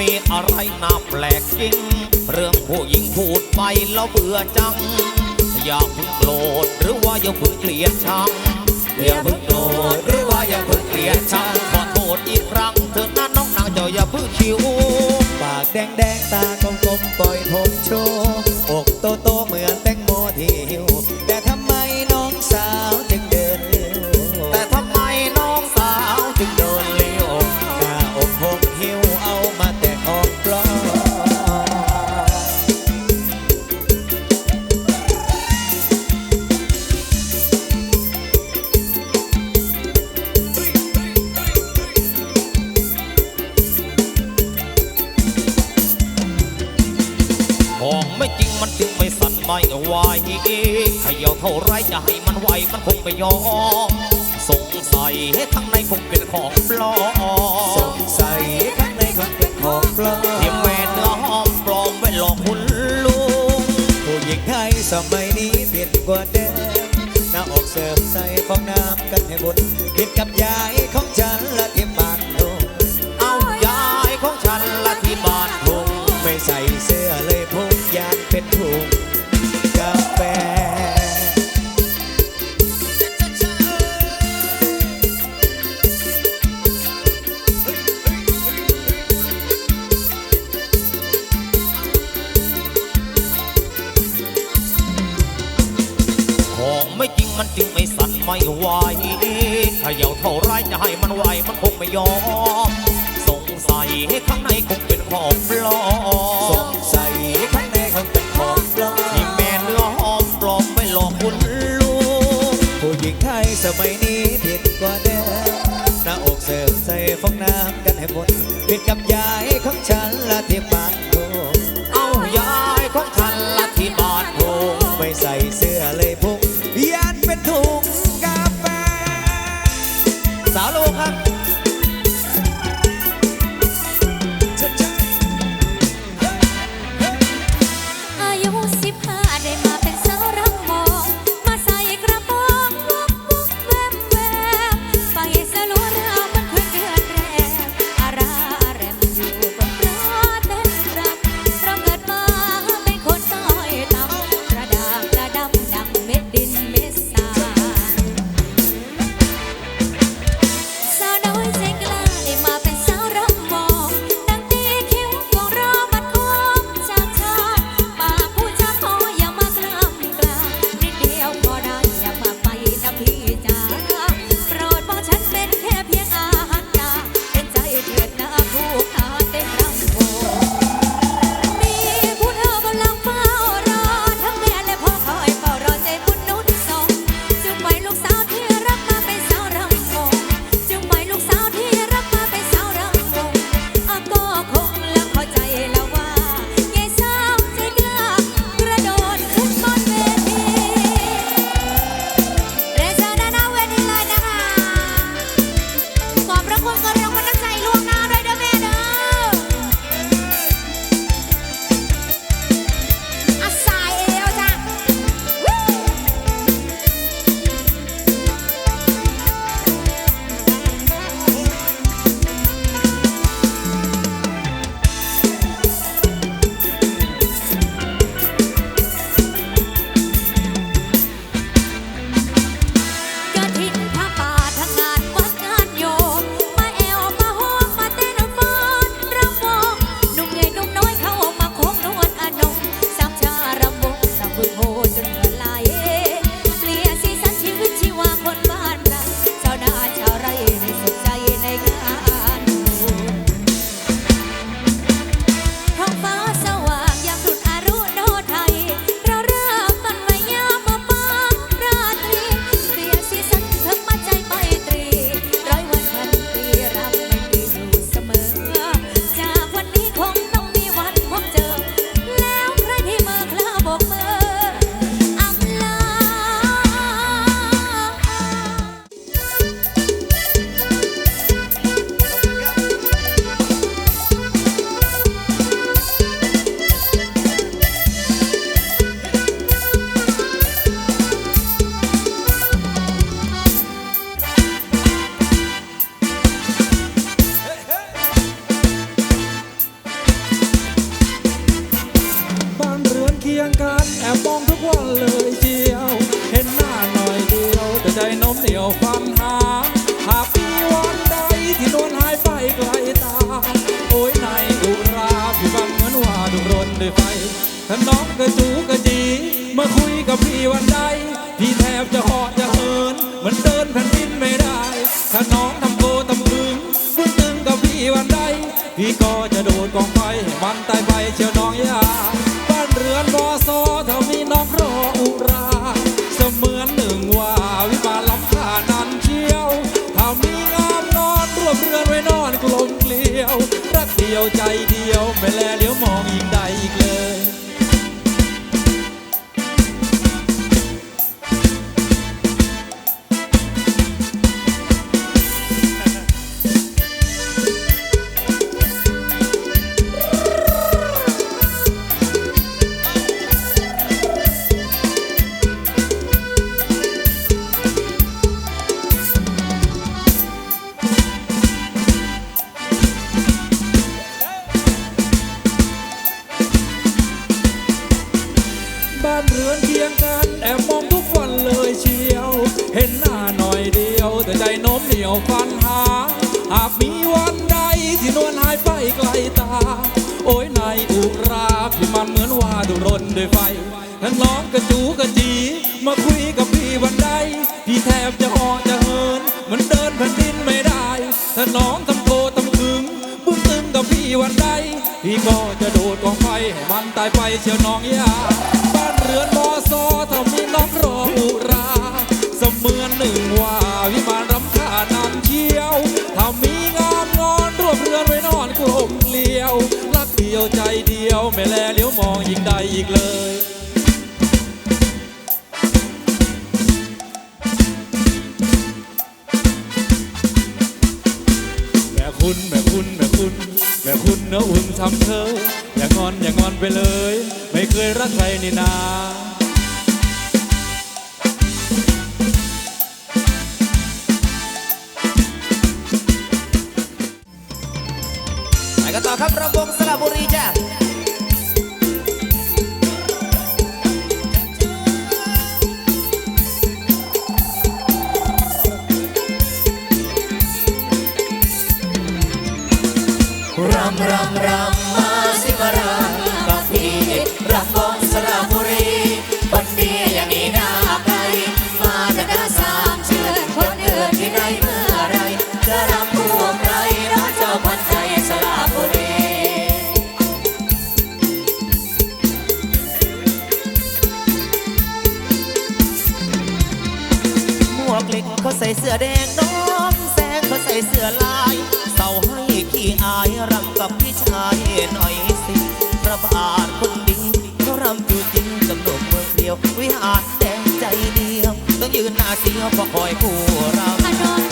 มีอะไรน่าแปลกจริง เรื่องผู้หญิงพูดไปแล้วเบื่อจัง อย่าเพิ่งโกรธหรือว่าอย่าเพิ่งเกลียดชังอย่าเพิ่งโกรธหรือว่าอย่าเพิ่งเกลียดชังขอโทษอีกครั้งเถอหนะน้องนางเจ้าอย่าเพิ่งคิวปากแดงแดงตากลมๆปล่อยผมโชว์อกโตโตเหมือ จะให้มันไหวมันคงไม่ยอมสงสัยให้ข้างในคงเป็นของปลอมสงสัยข้างในคงเป็นของปลอมเทียมแม่เนื้อมปลอมไว้หลอกคุณลุงผู้หญิงไทยสมัยนี้เปลี่ยนกว่าเดิมหน้าอกเสริมใส่ฟองน้ำกันให้บุญผิดกับยายของฉันละที่บ้านลุงเอายายของฉันละที่บ้านทุ่งไม่ใส่เสื้อเลยพุงยางเป็นถุง ไม่จริงมันจึงไม่สั่นไม่ไหวขย่าเท่าไรจะให้มันไหวมันคงไม่ยอม สงสัยให้ข้างในคงเป็นของปลอสมงสัยข้างในคงเป็นของปลอที่มแม่เนื้อหอมปลอมไว้หลอกคุณลุงผู้หญิงไทยสมัยนี้ผิดกว่าเดิมหน้าอกเสริมใส่ฟองน้ำกันให้หมดผิดกับยายของฉันละที่บ้านลุงเอายายของฉันละที่บ้านทุ่งไม่ใส่เสื้อเลยพุง ยานเป็นถุงกาแฟ สาวโลกครับ มทุกวันเลยเชียว เห็นหน้าหน่อยเดียวแต่ใจน้มเหนียวฟันหา หากมีวันใดที่นวลหายไปไกลตา โอ้ยในอุราพี่ฟังเหมือนว่าดุรนด้วยไฟถ้าน้องกระจูก ด้วยไฟ ทั้งน้องกระจูกระจี มาคุยกับพี่วันใด พี่แทบจะหอจะเหินมือนเดินแผ่นดินไม่ได้ ถ้าน้องทำโกทำคึงบุ้งตึงกับพี่วันใด พี่ก็จะโดดกองไฟให้มันตายไปเชียวน้องยาบ้านเรือนมอซอถ้ามีน้องรออุรา เสมือนหนึ่งว่าวิมานรำคาญนำเชี่ยวถ้ามีงามงอนรวบเรือนไว้นอนกลมเกลียว ยวใจเดียวไม่แลเลี้ยวมองอีกใดอีกเลยแม่คุณแม่คุณแม่คุณ แม่คุณเนื้ออุ่นทำเธอ อย่างอนอย่างอนไปเลย ไม่เคยรักใครนี่นา เสื้อแดงน้องแสงเขาใส่เสื้อลายเศร้าให้ขี้อายรำกับพี่ชายหน่อยสิพระบาทคนดีเขารำอยู่จริงกำหนดเมืองเดียว วิหารแดงใจเดียว ต้องยืนหน้าเสียวเพราะคอยคู่รำ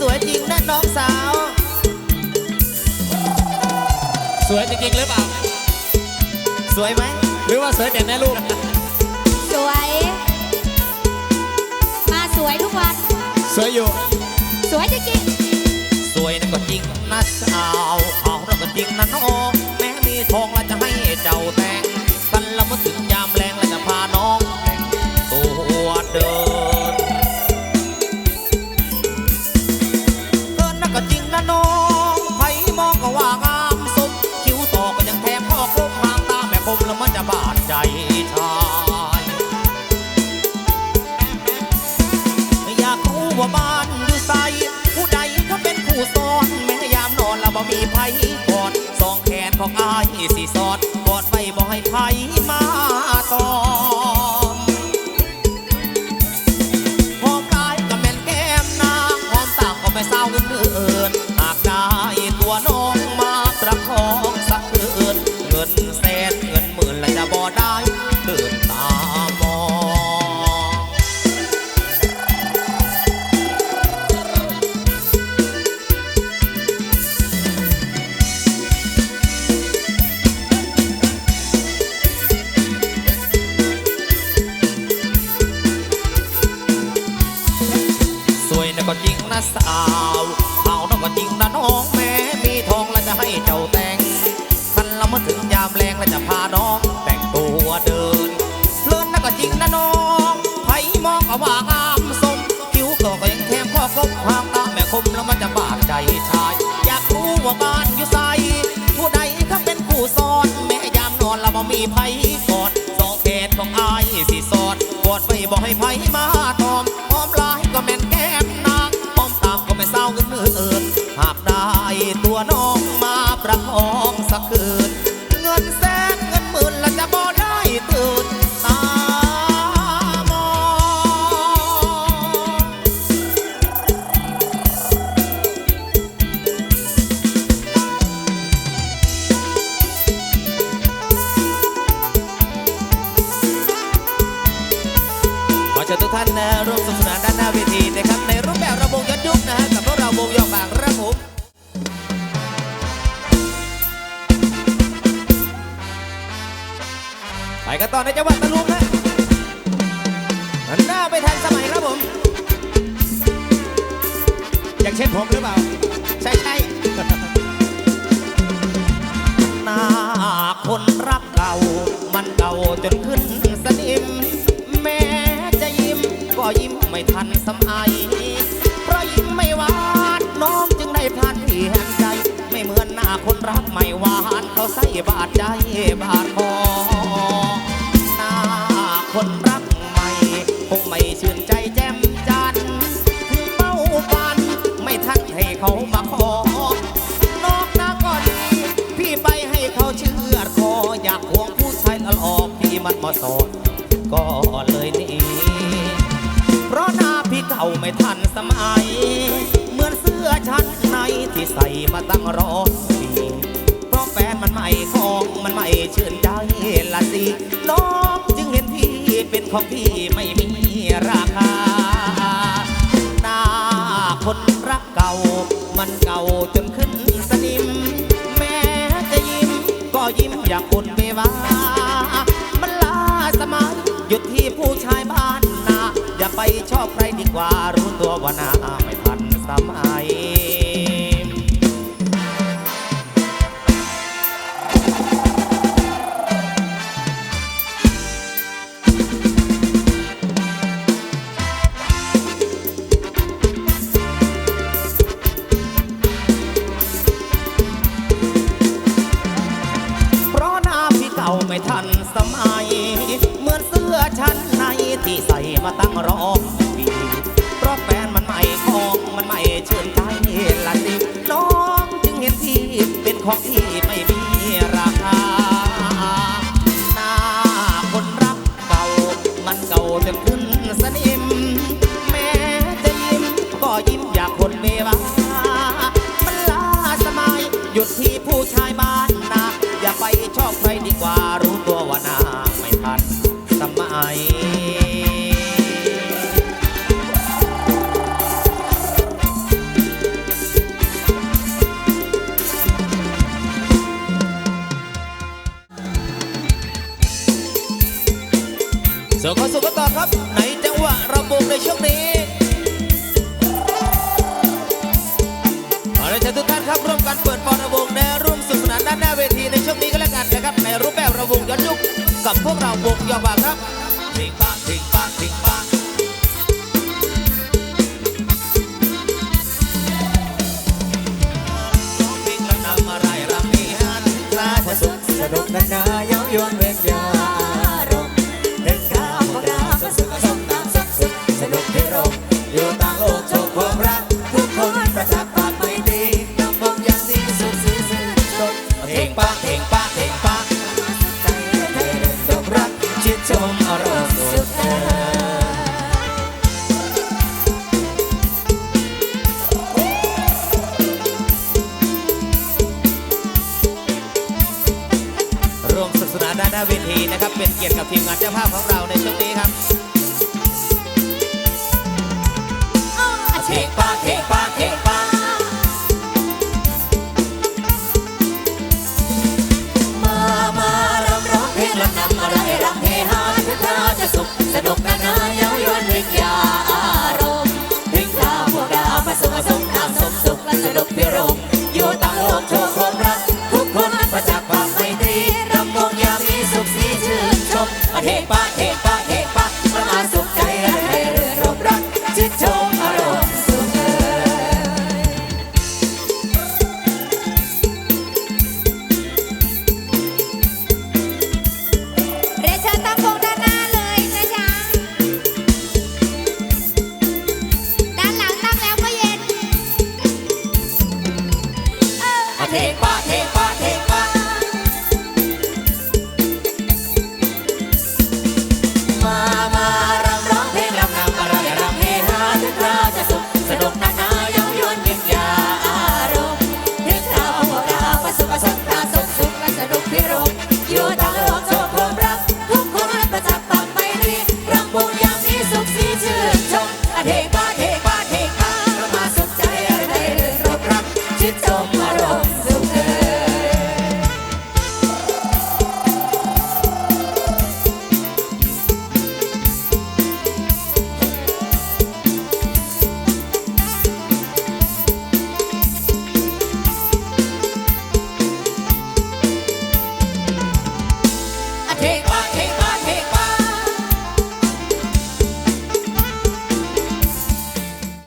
สวยจริงนะน้องสาว สวยจริงๆหรือเปล่า สวยไหม หรือว่าสวยแต่ในรูปสวย มาสวยทุกวัน สวยอยู่ สวยจริงสวยนะก็จริงนะสาวเอาเราก็จริงนะน้องแม้มีทองแล้วจะให้เจ้าแต่งกันละเมื่อถึงยามแรงแล้วจะพาน้องแต่งตัวเดิน สีสอดกอดไว้บ่ให้ไผมาตอมหอมกายก็แม่นแก้มนางหอมตาก็ไม่เศร้าเกินหากได้ตัวน้องมาประคองสักคืนเงินแสนเงินหมื่นและจะบ่ได้ตื่นตาามแรงแล้วจะพาน้อง แต่งตัวเดินเลินนะก็จริงนะน้องไผมองก็ว่างามสมคิ้วก็ก็ยังแคมข้อกบความตาแม่คมแล้วมันจะบาดใจชาย อยากรู้ว่าบ้านอยู่ใสผู้ใดเขาเป็นผู้สอน แม่ยามนอนแล้วบ่มีไผกอดสองแขนของอายสิสอดกอดไว้บ่ให้ไผมา ต่อในจังหวัดตะลุงนะหันหน้าไปทันสมัยครับผม อย่างเช่นผมหรือเปล่า ใช่ใช่หน้าคนรักเก่า มันเก่าจนขึ้นสนิม แม้จะยิ้มก็ยิ้มไม่ทันสมัยเพราะยิ้มไม่หวานน้องจึงได้พลาดที่แห่งใจ ไม่เหมือนหน้าคนรักไม่หวานเขาใส่บาดใจบาดคอ มันมาสอนก็เลยหนีเพราะหน้าพี่เก่าไม่ทันสมัย เหมือนเสื้อชั้นในที่ใส่มาตั้งร้อยปีเพราะแฟนมันไม่ของมันไม่ชื่นใจละสิน้องจึงเห็นพี่เป็นของที่ไม่มีราคา หน้าคนรักเก่ามันเก่าจนายบ้านนาอย่าไปชอบใครดีกว่ารู้ตัวว่าหน้าไม่ทันสมัย มาตั้งร้อยปีเพราะแฟนมันไม่ของมันไม่เชื่อใจละสิน้องจึงเห็นพี่เป็นของที่ไม่มี ส่ขสู่กต่อครับ ในจังหวะระบุในช่วงนี้เอาละทุกท่านครับร่วมกันเปิดปอนระวงในร่วมสุขนานด้านหน้าเวทีในช่วงนี้ก็แล้วกันนะครับ ในรูปแบบระวงย้อนยุคกับพวกเราวงยาวาครับทิ้งปะทิ้งปะทิ้งปะาสมสนุกนานา